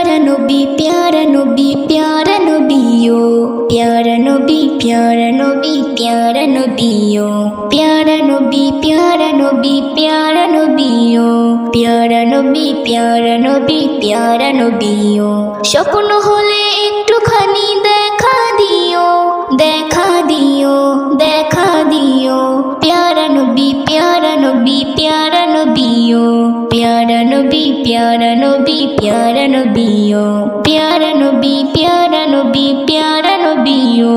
प्यारा नबी प्यारा नबी प्यारा नबियो प्यारा नबी प्यारा नबी प्यारा नबियो प्यारा नबी प्यारा नबी प्यारा नबियो प्यारा नबी प्यारा नबी प्यारा नबियो স্বপ্ন হলে প্যারা নবী প্যারা নবী প্যারা নবিও প্যারা নবী প্যারা নবী প্যারা নবিও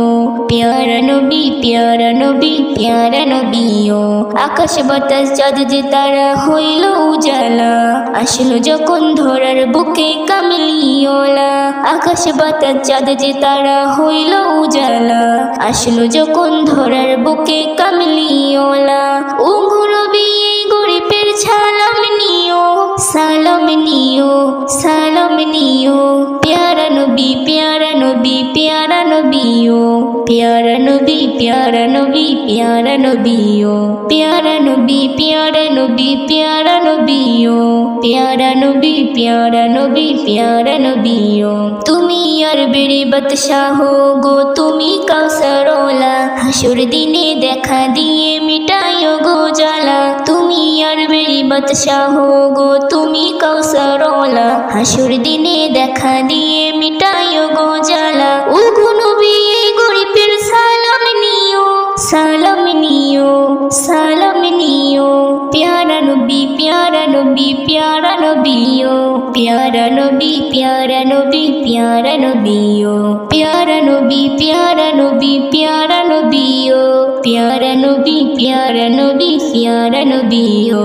প্যারা নবী প্যারা নবী প্যারা নবিও আকাশ বাতাস, চাঁদ যে তারা হইল উজালা। আসলো যখন ধরার বুকে কামলিওলা আকাশ বাতাস, চাঁদ যে তারা হইল উজালা। আসলো যখন ধরার বুকে কামলিওলা উঘুর বিয়ে নবিও প্যারা নবী নবী প্যারা নবিও প্যারা নবী প্যারা নবী প্যারা নবিও প্যারা নবী প্যারা নবী প্যারা নবিও তুমি আর বেড়ে বাদশাহ গো তুমি কাউসারওয়ালা হাসুর দিনে দেখা দিয়ে মিটাইও গো জ্বালা তুমি আর বেড়ে বাদশাহ গো তুমি কাউসারওয়ালা হাসুর দিনে দেখা দিয়ে মিটাইও গো জ্বালা ও সালাম নিও প্যারা নবী প্যারা নবী প্যারা নবীও প্যারা নবী প্যারা নবী প্যারা নবীও প্যারা নবী প্যারা নবী প্যারা নবীও প্যারা নবী প্যারা নবী প্যারা নবিও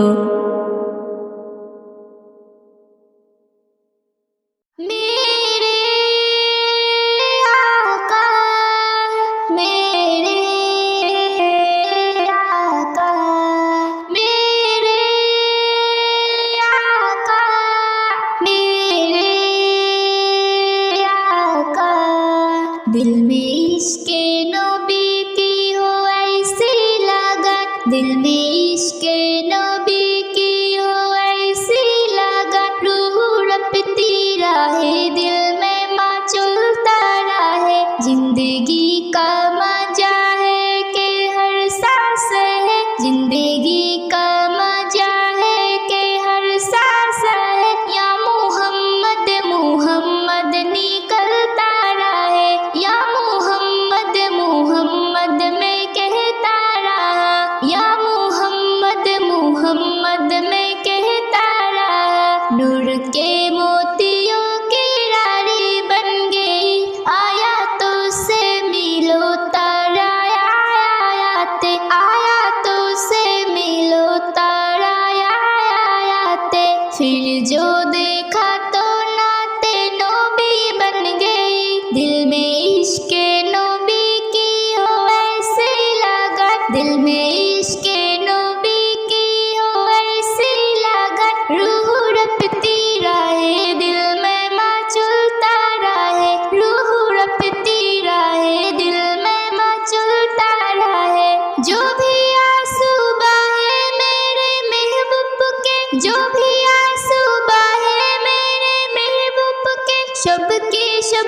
शब के शब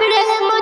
ब्रह्म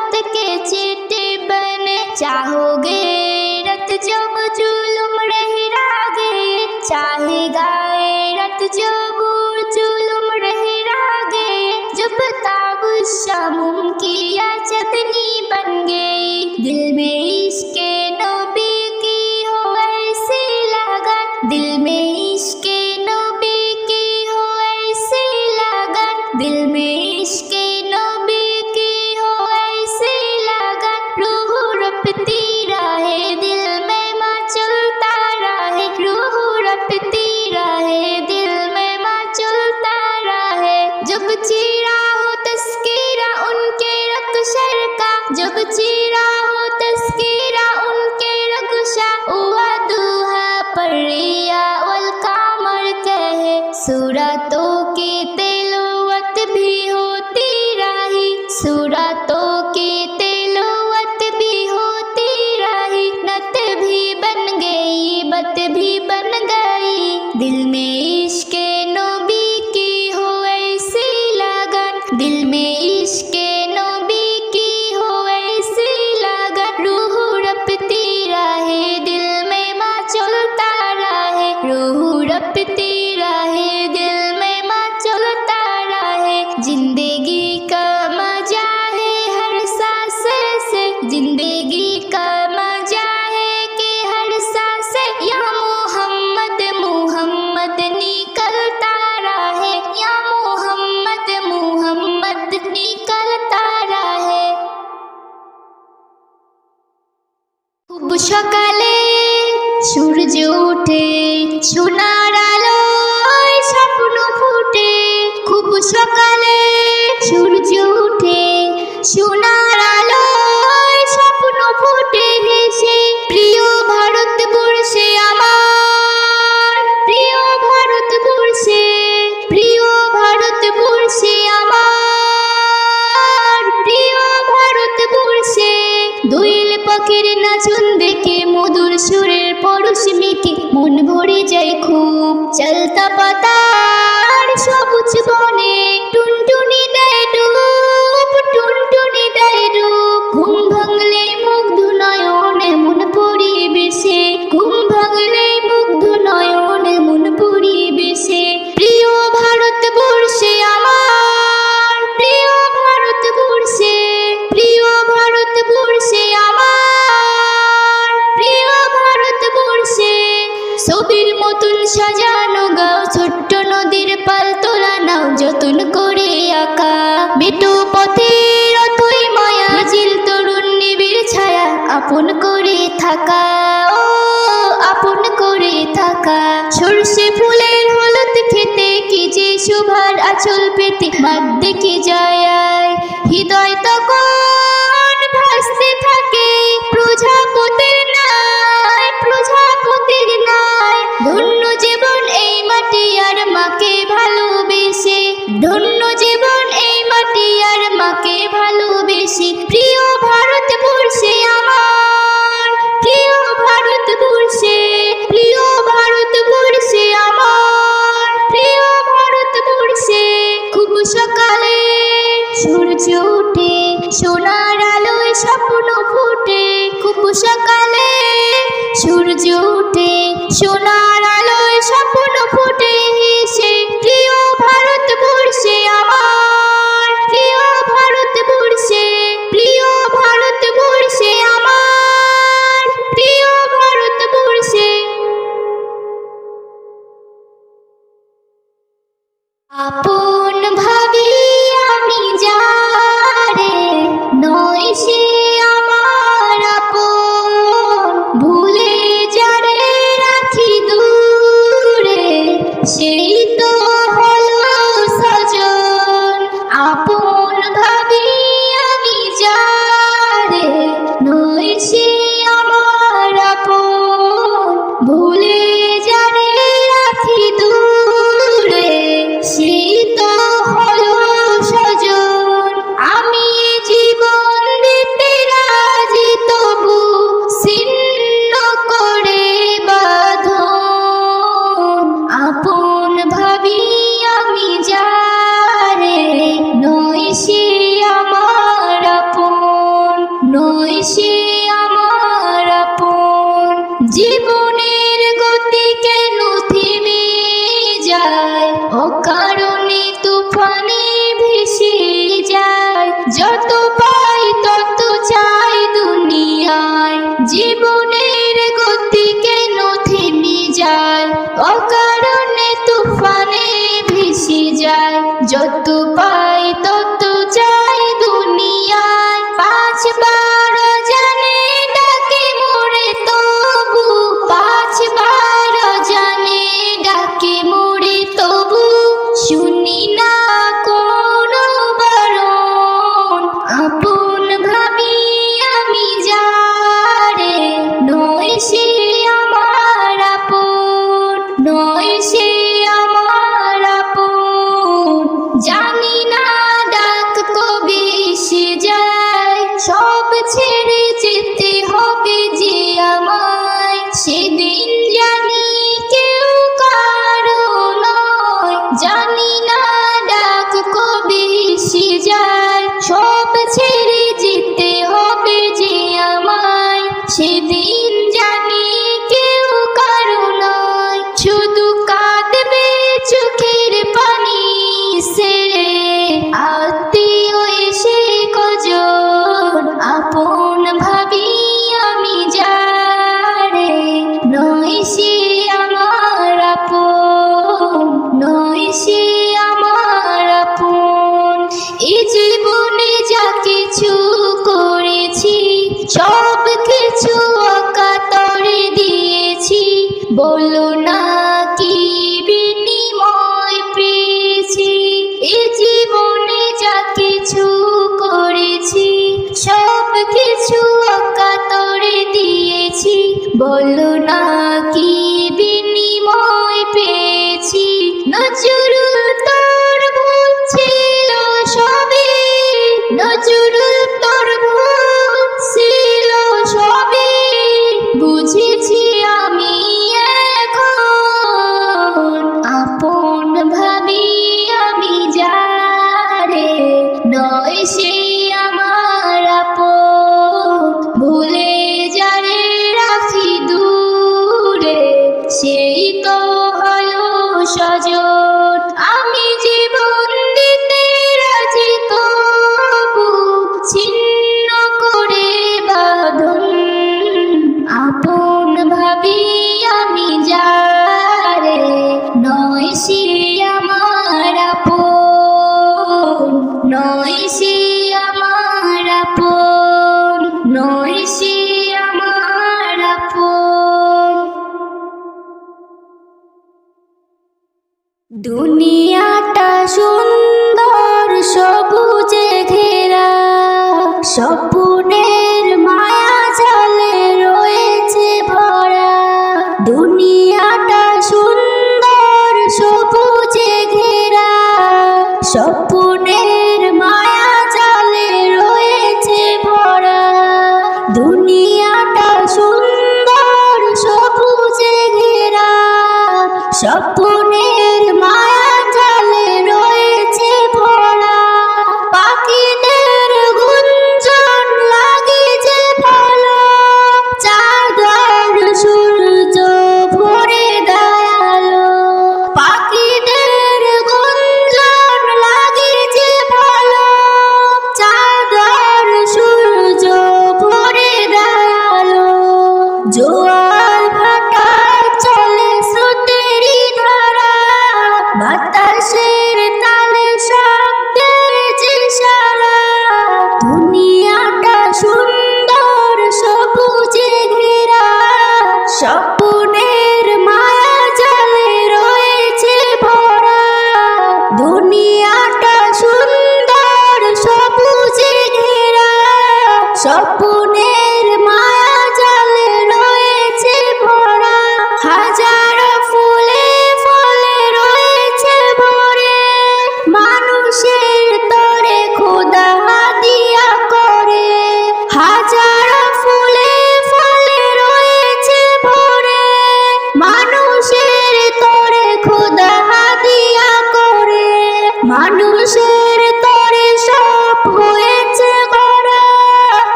সূর্য ওঠে সোনার उड़ी जय खूब चलता पता। ঢাকা ও আপন করে থাকা। সর্ষে ফুলের হলুদ খেতে কি যে শোভার আচল পেতে? ভাগ দেখি যায় জুটে সোনা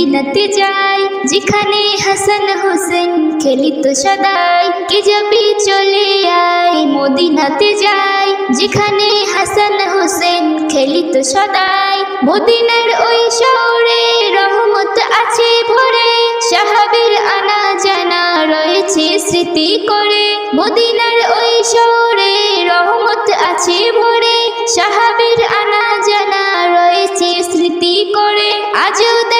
মদিনাতে যাই, যেখানে হাসান হোসেন খেলিত সদাই, কে যাবি চলে আয়, মদিনাতে যাই, যেখানে হাসান হোসেন খেলিত সদাই। মদিনার ওই শহরে রহমত আছে ভরে, সাহাবের আনা জানা রয়েছে স্মৃতি করে। মদিনার ওই শহরে রহমত আছে ভরে, সাহাবের আনা জানা রয়েছে স্মৃতি করে। আজও দেখ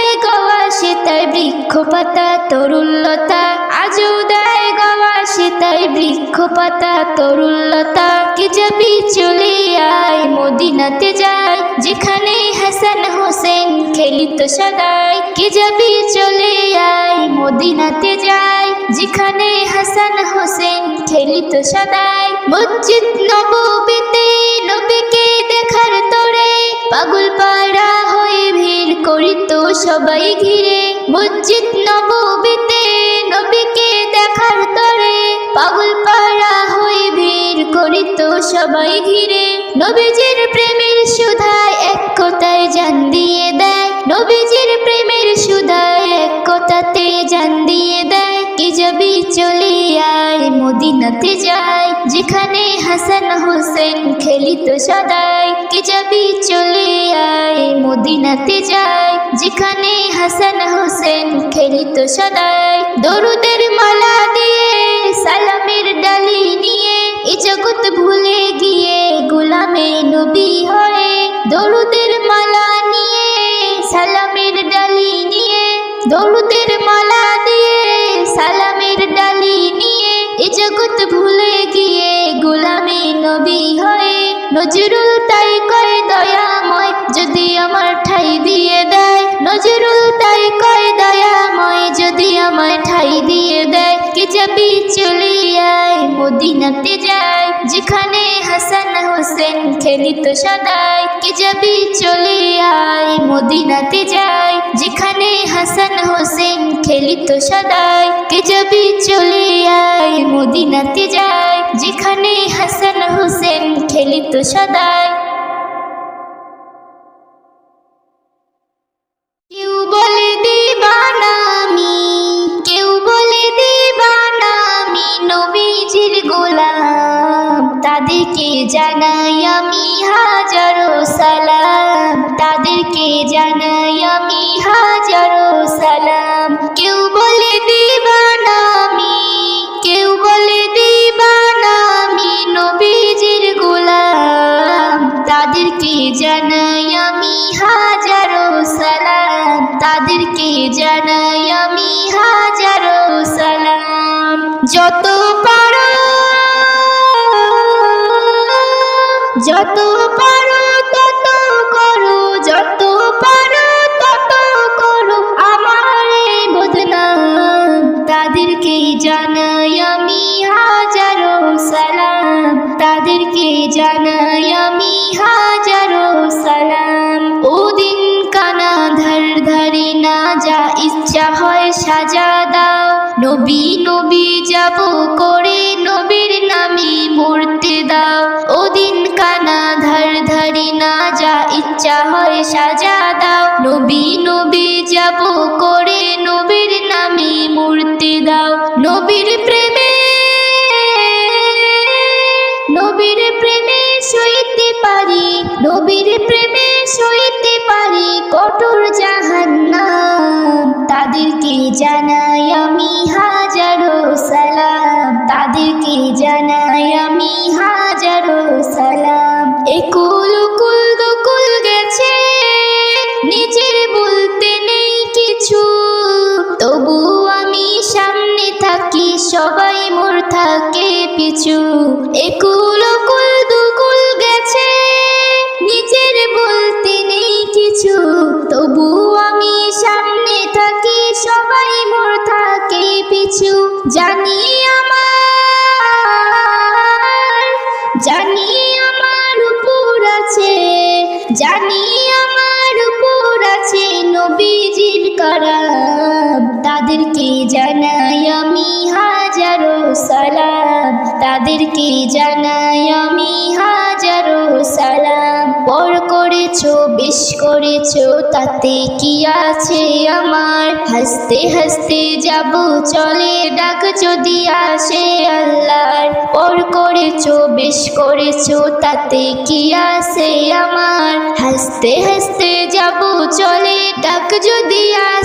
বৃক্ষপাতা পাতা আজ উদয় গওয়া সীতায় বৃক্ষপাতা পাতা তরুল্লতা কি যাবি চলে আয় মদিনাতে যায়, যেখানে হাসান হোসেন খেলিত সদাই। কি যাবি চলে আয় মদিনাতে যায়, যেখানে হাসান হোসেন খেলিত সদাই। মসজিদ নবীতে নবীকে দেখার তো পাগল পাড়া হয়ে ভিড় করিত সবাই ঘিরে। মসজিদ নববীতে নবীকে দেখার তরে পাগল পাড়া হয়ে ভিড় করিত সবাই ঘিরে। নবীজির প্রেমের সুধায় এক কথায় জান দিয়ে দেয়। নবীজির প্রেমের সুধায় এক কথাতে জান দিয়ে দেয়। কি যাবি চলে আয় মদিনাতে যায়। যেখানে হাসান হোসেন খেলিত সদাই কি যাবি চলে মদিনাতে যায় যেখানে হাসান হোসেন খেলিত সদাই। দরুদের মালা দিয়ে, সালামের ডালি নিয়ে এই জগৎ ভুলে গিয়ে গোলামে নবী হয়ে। দরুদের মালা নিয়ে, সালামের ডালি নিয়ে, দরুদের মালা দিয়ে, সালামের ডালি নিয়ে, এ জগৎ ভুলে গিয়ে গোলামে নবী হয়ে। নজরুল তাই কয় নজরুল তাই কয়, দয়াময় যদি আমার ঠাই দিয়ে দেয়, কে যাবি চলে আয় মদিনাতে যায় যেখানে হাসান হোসেন খেলিত সদাই, কে যাবি চলে আয় মদিনাতে যায় যেখানে হাসান হোসেন খেলিত সদাই, কে যাবি চলে আয় মদিনাতে যায় যেখানে হাসান হোসেন খেলিত সদাই আমি হাজারো সালাম। যত পারো যত পারো, তত করো, যত পারো, তত করো। আমার এই বদনাম তাদেরকে জানাই সাজা দাও। নবী নবী, যাব করে নবীর নামে মরতে দাও। ওদিন কানা ধার ধারি না, যা ইচ্ছা হয় সাজা দাও। নবী নবী, যাব করে নবীর নামে মরতে দাও। নবীর প্রেমে নবীর প্রেমে সইতে পারি। নবীর প্রেমে সইতে পারি কঠোর জাহান্নাম। তাদেরকে জানাই আমি হাজারো সালাম। তাদেরকে জানাই আমি হাজারো সালাম। একুল কুল দকুল গেছে, নিজের বলতে নেই কিছু। তবু আমি সামনে থাকি, সবাই মোর থাকে পিছু। একুল জানাই, আমি হাজারো সালাম। পর করেছ, বেশ করেছ, তাতে কি আছে আমার? হাসতে হাসতে যাব, চলে ডাক যদি আসে আল্লাহর। পর করেছ, বেশ করেছ, তাতে কি আছে আমার? হাসতে হাসতে যাব, চলে ডাক যদি আসে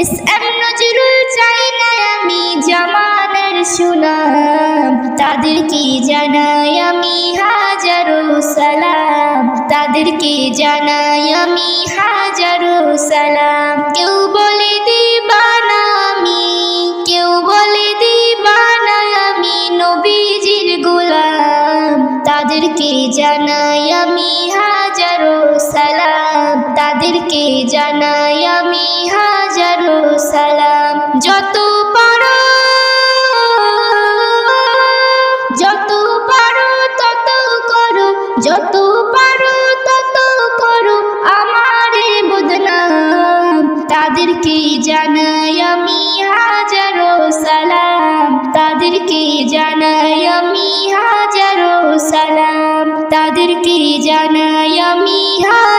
এস এম চাই না আমি জামানার সুনাম। তাদেরকে জানাই আমি হাজারো সালাম। তাদেরকে জানাই আমি হাজারো সালাম। কেউ বলে দিবানা আমি, কেউ বলে দিবানা আমি নবীজির গোলাম। তাদেরকে জানাই আমি হাজারো সালাম। তাদেরকে জানাই আমি সালাম। যত পারো যত পারো তত করো, যত পারো তত করো, আমার বদনাম। তাদেরকে জানাই আমি হাজারো সালাম। তাদেরকে জানাই আমি হাজারো সালাম। তাদেরকে জানাই আমি হাজার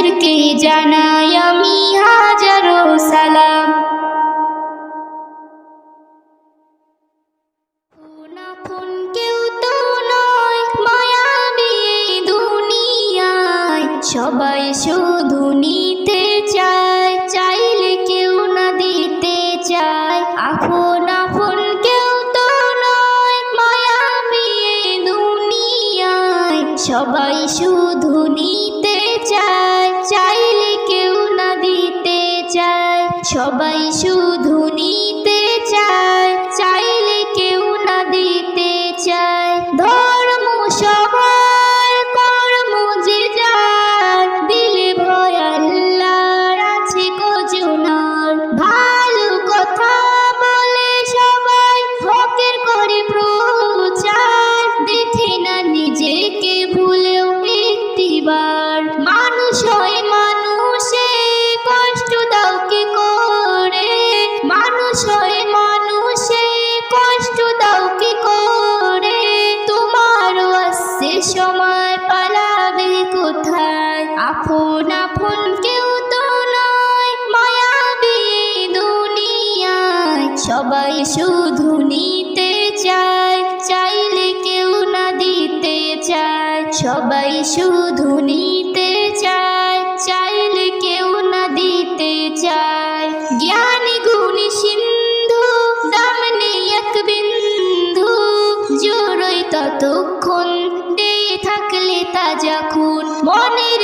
তাদেরকেই জানাই আমি হাজারো সালাম। ততক্ষণ দিয়ে থাকলে তাজা খুন মনের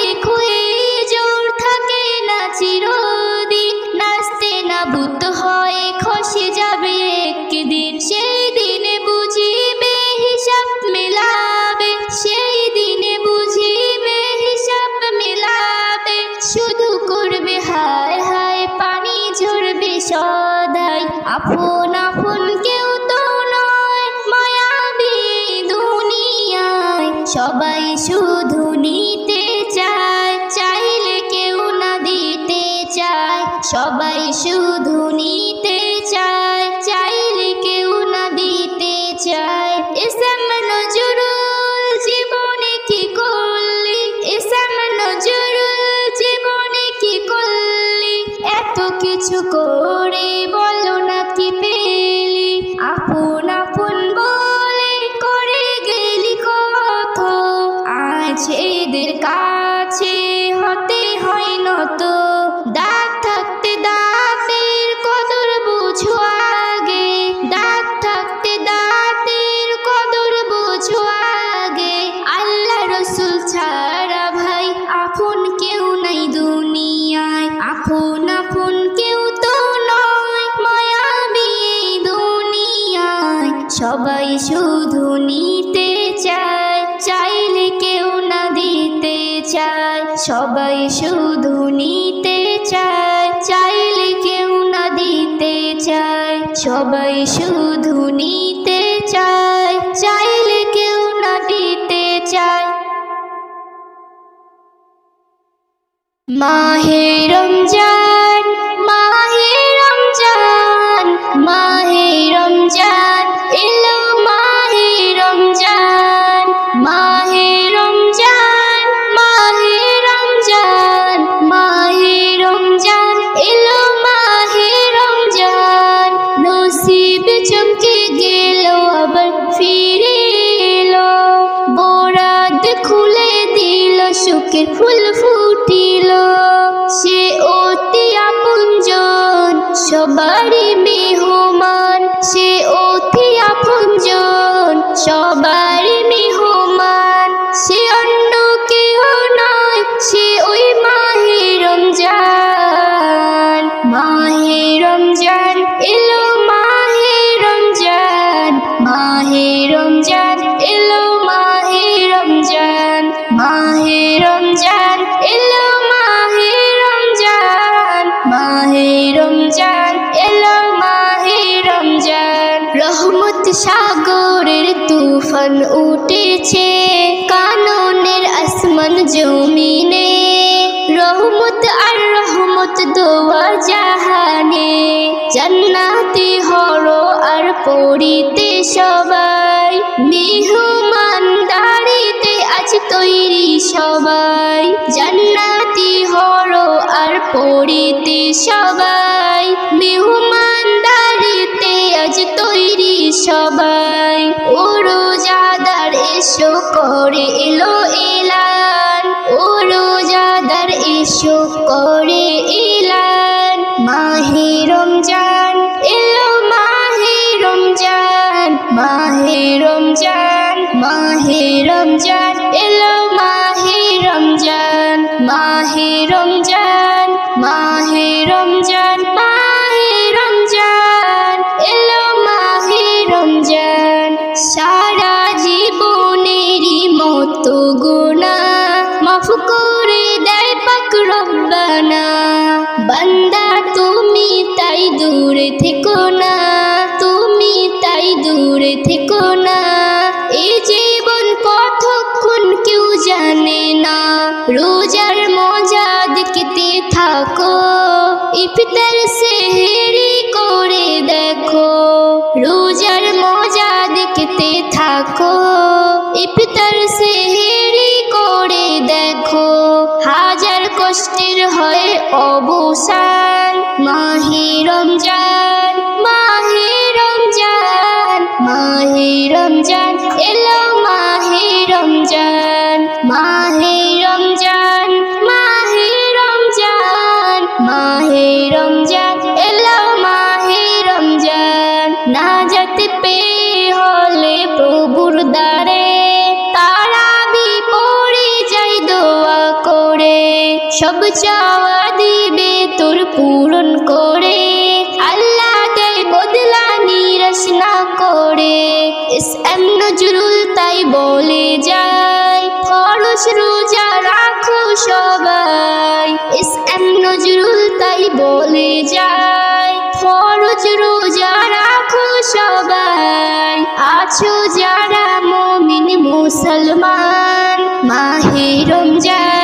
পড়িতে সবাই, মেহমানদারিতে আজ তৈরি সবাই। ও রোজাদার এসো, করে এলো এলান। ও রোজাদার এসো, করে এলান। মাহে রমজান, এলো মাহে রমজান। মাহে রমজান মাহে রমজান, এলো মাহে রমজান। মাহে রমজান। শীতের সেহেরি করে দেখো। রোজার মজা দেখতে থাকো। ইফতার সেহেরি করে দেখো। হাজার কষ্টের হয় অবসার মাহি রমজান উপোস রোজা রাখো সবাই। এস এম নজরুল তাই বলে যায়, ফরজ রোজা রাখো সবাই। আছো যারা মমিন মুসলমান, মাহে রমজান